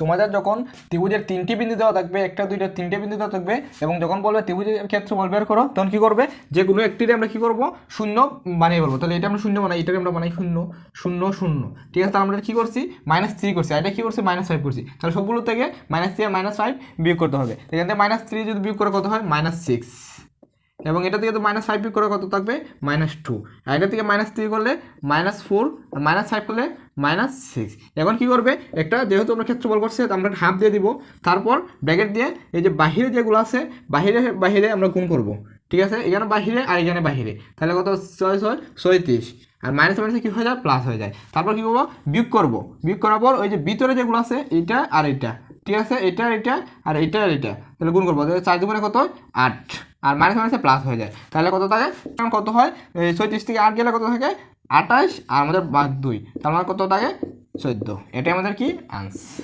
তোমাদের যখন ত্রিভুজের তিনটি বিন্দু দেওয়া থাকবে, একটা, দুইটা, তিনটে বিন্দু দেওয়া থাকবে এবং যখন বলবে ত্রিভুজের ক্ষেত্রফল বের করো, তখন কি করবে? যে কোনো একটিতে আমরা কি করব? শূন্য বানিয়ে বলব তাহলে এটা আমরা শূন্য বানাই, এটাকে আমরা বানাই শূন্য শূন্য শূন্য। ঠিক আছে, তাহলে আমরা কি করছি? মাইনাস থ্রি করছি। আর এটা কি করছি? মাইনাস ফাইভ করছি। তাহলে সবগুলো থেকে মাইনাস থ্রি আর মাইনাস ফাইভ বিয়োগ করতে হবে। এখান থেকে মাইনাস থ্রি যদি বিয়োগ করে কত হয়? মাইনাস সিক্স এবং এটা থেকে তো মাইনাস ফাইভ বিয়োগ করে কত থাকবে? মাইনাস টু আর এটা থেকে মাইনাস থ্রি করলে মাইনাস ফোর আর মাইনাস ফাইভ করলে মাইনাস সিক্স এখন কি করবে? একটা যেহেতু আমরা ক্ষেত্রফল করছে আমরা হাফ দিয়ে দিব। তারপর ব্র্যাকেট দিয়ে এই যে বাহিরে যেগুলো আছে, বাহিরে বাহিরে আমরা গুণ করব। ঠিক আছে? এখানে বাহিরে আর এখানে বাহিরে। তাহলে কত? ছয় ছয়, ছয়ত্রিশ। আর মাইনাস মাইনাসে কী হয়ে যায়? প্লাস হয়ে যায়। তারপর কী করব? বিয়োগ করব। বিয়োগ করার পর ওই যে ভিতরে যেগুলো আছে, এইটা আর এইটা। ঠিক আছে? এটা এটা, আর এটা আর এটা। তাহলে গুণ করব। তাহলে চার দুগুণে কত? আট। আর মাইনাস মাইনাসে প্লাস হয়ে যায়। তাহলে কত থাকে? কত হয়? ছয়ত্রিশ থেকে আট গেলে কত থাকে? আঠাশ। আর আমাদের বাদ দুই। তার মানে কত থাকে? চোদ্দ। এটাই আমাদের কি? আনস